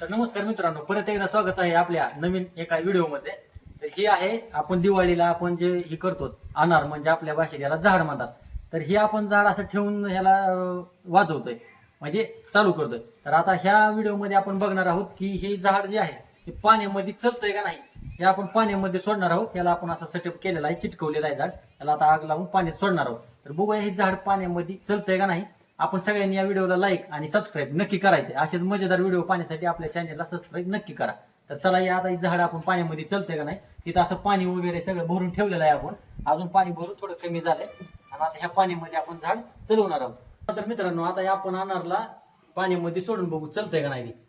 तर नमस्कार मित्रांनो परत एकदा स्वागत आहे आपल्या नवीन एका व्हिडिओमध्ये. तर ही आहे आपण दिवाळीला आपण जे हे करतो अनार म्हणजे आपल्या भाषेत याला झाड म्हणतात. तर हे आपण झाड असं ठेवून ह्याला वाजवतोय म्हणजे चालू करतोय. तर आता ह्या व्हिडिओमध्ये आपण बघणार आहोत की हे झाड जे आहे ते पाण्यामध्ये चलतंय का नाही? हे आपण पाण्यामध्ये सोडणार आहोत याला आपण असं सेटअप केलेला आहे चिटकवलेला आहे झाड. याला आता आग लावून पाण्यात सोडणार आहोत. तर बघूया हे झाड पाण्यामध्ये चलतंय का नाही? आपण सगळ्यांनी या व्हिडिओला लाईक आणि सबस्क्राईब नक्की करायचे असेच मजेदार व्हिडिओ पाहण्यासाठी आपल्या चॅनलला सबस्क्राईब नक्की करा. तर चला या आता झाड आपण पाण्यामध्ये चलते का नाही? तिथं असं पाणी वगैरे सगळं भरून ठेवलेलं आहे आपण. अजून पाणी भरून थोडं कमी झालंय. आणि आता ह्या पाण्यामध्ये आपण झाड चलवणार आहोत. तर मित्रांनो आता या आपण अनारला पाण्यामध्ये सोडून बघू. चलतंय का नाही ते.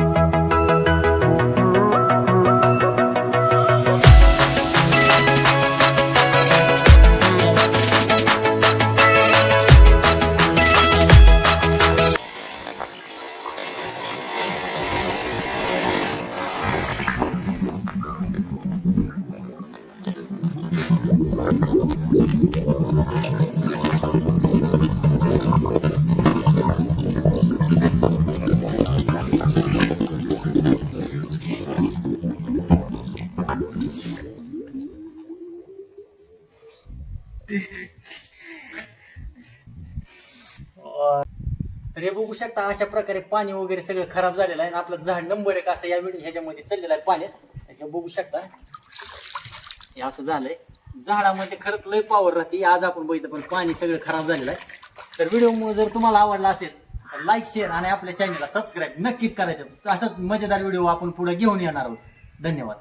तर हे बघू शकता अशा प्रकारे पाणी वगैरे सगळं खराब झालेलं आहे. आणि आपलं झाड नंबर एक असं या वेळी ह्याच्यामध्ये चाललेलं आहे पाण्यात. हे बघू शकता. हे असं झालंय. झाडामध्ये खरंच लय पॉवर राहते. आज आपण बघितलं पण पाणी सगळं खराब झालेलं आहे. तर व्हिडिओ जर तुम्हाला आवडला असेल तर लाईक शेअर आणि आपल्या चॅनलला सबस्क्राईब नक्कीच करायचं. असाच मजेदार व्हिडिओ आपण पुढे घेऊन येणार आहोत. धन्यवाद.